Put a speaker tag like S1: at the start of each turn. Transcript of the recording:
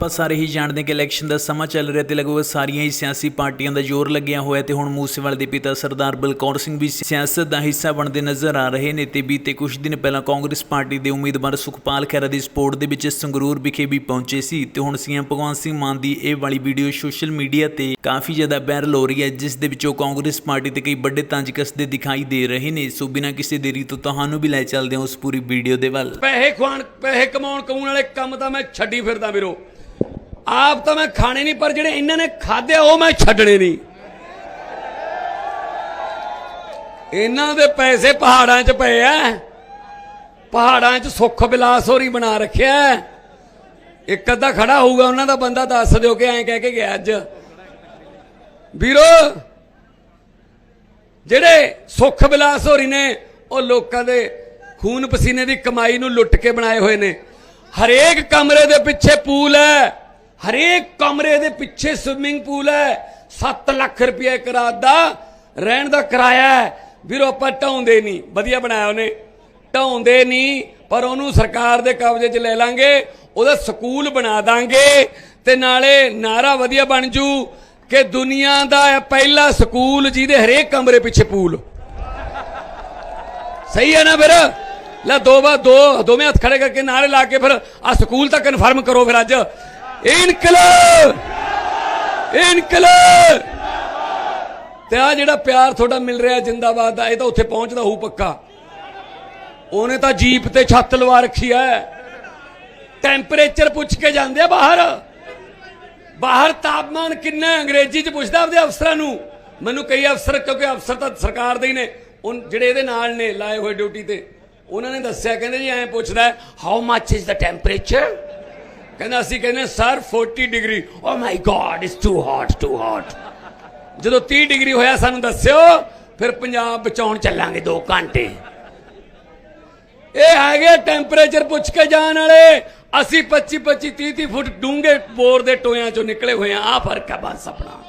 S1: ਆਪਾਂ ਸਾਰੇ ਹੀ ਜਾਣਦੇ ਹਾਂ ਕਿ ਇਲੈਕਸ਼ਨ ਦਾ ਸਮਾਂ ਚੱਲ ਰਿਹਾ ਤੇ ਲਗਭਗ ਸਾਰੀਆਂ ਹੀ ਸਿਆਸੀ ਪਾਰਟੀਆਂ ਦਾ ਜ਼ੋਰ ਲੱਗਿਆ ਹੋਇਆ ਤੇ ਹੁਣ ਮੂਸੇਵਾਲੇ ਦੇ ਪਿਤਾ ਸਰਦਾਰ ਬਲਕੌਰ ਸਿੰਘ ਵੀ ਸਿਆਸਤ ਦਾ ਹਿੱਸਾ ਬਣਦੇ ਨਜ਼ਰ ਆ ਰਹੇ ਨੇ ਤੇ ਬੀਤੇ ਕੁਝ ਦਿਨ ਪਹਿਲਾਂ ਕਾਂਗਰਸ ਪਾਰਟੀ ਦੇ ਉਮੀਦਵਾਰ ਸੁਖਪਾਲ ਖਹਿਰਾ ਦੀ ਸਪੋਰਟ ਦੇ ਵਿੱਚ ਸੰਗਰੂਰ ਵਿਖੇ ਵੀ ਪਹੁੰਚੇ ਸੀ ਤੇ ਹੁਣ ਸੀਐਮ ਭਗਵੰਤ ਸਿੰਘ ਮਾਨ ਦੀ ਇਹ ਵਾਲੀ ਵੀਡੀਓ ਸੋਸ਼ਲ ਮੀਡੀਆ ਤੇ ਕਾਫੀ ਜ਼ਿਆਦਾ ਵਾਇਰਲ ਹੋ ਰਹੀ ਹੈ, ਜਿਸ ਦੇ ਵਿੱਚੋਂ ਕਾਂਗਰਸ ਪਾਰਟੀ ਤੇ ਕਈ ਵੱਡੇ ਤੰਜ ਕਸਦੇ ਦਿਖਾਈ ਦੇ ਰਹੇ ਨੇ। ਸੋ ਬਿਨਾਂ ਕਿਸੇ ਦੇਰੀ ਤੋਂ ਤੁਹਾਨੂੰ ਵੀ ਲੈ ਚੱਲਦੇ ਹਾਂ ਉਸ ਪੂਰੀ ਵੀਡੀਓ ਦੇ ਵੱਲ।
S2: ਪੈਸੇ ਖਵਾਣ ਪੈਸੇ ਕਮਾਉਣ ਕਮਾਉਣ ਵਾਲੇ ਕੰਮ ਤਾਂ ਮੈਂ ਛੱਡੀ ਫਿਰਦਾ ਵੀਰੋ। ਆਪ ਤਾਂ ਮੈਂ ਖਾਣੇ ਨਹੀਂ, ਪਰ ਜਿਹੜੇ ਇਹਨਾਂ ਨੇ ਖਾਦੇ ਉਹ ਮੈਂ ਛੱਡਣੇ ਨਹੀਂ। ਇਹਨਾਂ ਦੇ ਪੈਸੇ ਪਹਾੜਾਂ 'ਚ ਪਏ ਐ। ਪਹਾੜਾਂ 'ਚ ਸੁੱਖ ਬਿਲਾਸ ਹੋਰੀ ਬਣਾ ਰੱਖਿਆ ਇੱਕ ਅੱਧਾ ਖੜਾ ਹੋਊਗਾ, ਉਹਨਾਂ ਦਾ ਬੰਦਾ ਦੱਸ ਦਿਓ ਕਿ ਐਂ ਕਹਿ ਕੇ ਗਿਆ ਅੱਜ। ਵੀਰੋ, ਜਿਹੜੇ ਸੁੱਖ ਬਿਲਾਸ ਹੋਰੀ ਨੇ, ਉਹ ਲੋਕਾਂ ਦੇ ਖੂਨ ਪਸੀਨੇ ਦੀ ਕਮਾਈ ਨੂੰ ਲੁੱਟ ਕੇ ਬਣਾਏ ਹੋਏ ਨੇ। ਹਰੇਕ ਕਮਰੇ ਦੇ ਪਿੱਛੇ ਪੂਲ ਹੈ ਹਰੇਕ ਕਮਰੇ ਦੇ ਪਿੱਛੇ ਸਵਿਮਿੰਗ ਪੂਲ ਹੈ। 7 ਲੱਖ ਰੁਪਏ ਇੱਕ ਦਾ ਰਹਿਣ ਦਾ ਕਿਰਾਇਆ ਹੈ। ਵੀਰੋ, ਆਪਾਂ ਢਾਉਂਦੇ ਨਹੀਂ। ਵਧੀਆ ਬਣਾਇਆ ਉਹਨੇ। ਢਾਉਂਦੇ ਨਹੀਂ, ਪਰ ਉਹਨੂੰ ਸਰਕਾਰ ਦੇ ਕਬਜ਼ੇ 'ਚ ਲੈ ਲਾਂਗੇ। ਉਹਦਾ ਸਕੂਲ ਬਣਾ ਦਾਂਗੇ ਤੇ ਨਾਲੇ ਨਾਰਾ ਵਧੀਆ ਬਣ ਜੂ ਕਿ ਦੁਨੀਆ ਦਾ ਪਹਿਲਾ ਸਕੂਲ ਜਿਹਦੇ ਹਰੇਕ ਕਮਰੇ ਪਿੱਛੇ ਪੂਲ ਸਹੀ ਹੈ ਨਾ ਫਿਰ? ਲੈ ਦੋ ਬਾ ਦੋ, ਦੋਵੇਂ ਹੱਥ ਖੜੇ ਕਰਕੇ ਨਾਰੇ ਲਾ ਕੇ ਫਿਰ ਆ ਸਕੂਲ ਤਾਂ ਕਨਫਰਮ ਕਰੋ ਫਿਰ ਅੱਜ। ਇਨਕਲਾਬ! ਇਨਕਲਾਬ! ਤੇ ਆ ਜਿਹੜਾ ਪਿਆਰ ਤੁਹਾਡਾ ਮਿਲ ਰਿਹਾ ਜਿੰਦਾਬਾਦ ਦਾ, ਇਹ ਤਾਂ ਉੱਥੇ ਪਹੁੰਚਦਾ ਹੋਊ ਪੱਕਾ। ਉਹਨੇ ਤਾਂ ਜੀਪ ਤੇ ਛੱਤ ਲਵਾ ਰੱਖੀ ਐ। ਟੈਂਪਰੇਚਰ ਪੁੱਛ ਕੇ ਜਾਂਦੇ ਆ ਬਾਹਰ। ਬਾਹਰ ਤਾਪਮਾਨ ਕਿੰਨਾ ਅੰਗਰੇਜ਼ੀ ਚ ਪੁੱਛਦਾ ਆਪਦੇ ਅਫਸਰਾਂ ਨੂੰ। ਮੈਨੂੰ ਕਈ ਅਫਸਰ, ਕਿਉਂਕਿ ਅਫਸਰ ਤਾਂ ਸਰਕਾਰ ਦੇ ਹੀ ਨੇ। ਉਹ ਜਿਹੜੇ ਇਹਦੇ ਨਾਲ ਨੇ, ਲਾਏ ਹੋਏ ਡਿਊਟੀ ਤੇ। ਉਹਨਾਂ ਨੇ ਦੱਸਿਆ, ਕਹਿੰਦੇ ਜੀ ਐਂ ਪੁੱਛਦਾ how much is the temperature ਕਹਿੰਦਾ ਅਸੀਂ ਕਹਿੰਦੇ sir 40 degree oh my God it's too hot too hot ਜਦੋਂ 30 ਡਿਗਰੀ ਹੋਇਆ, ਸਾਨੂੰ ਦੱਸਿਓ, ਫਿਰ ਪੰਜਾਬ ਬਚਾਉਣ ਚੱਲਾਂਗੇ 2 ਘੰਟੇ। ਇਹ ਹੈਗੇ ਟੈਂਪਰੇਚਰ ਪੁੱਛ ਕੇ ਜਾਣ ਵਾਲੇ। ਅਸੀਂ 25 25 30 30 ਫੁੱਟ ਡੂੰਘੇ ਬੋਰ ਦੇ ਟੋਇਆਂ ਚੋਂ ਨਿਕਲੇ ਹੋਏ ਆ ਆ ਫ਼ਰਕ ਹੈ ਬਸ ਆਪਣਾ।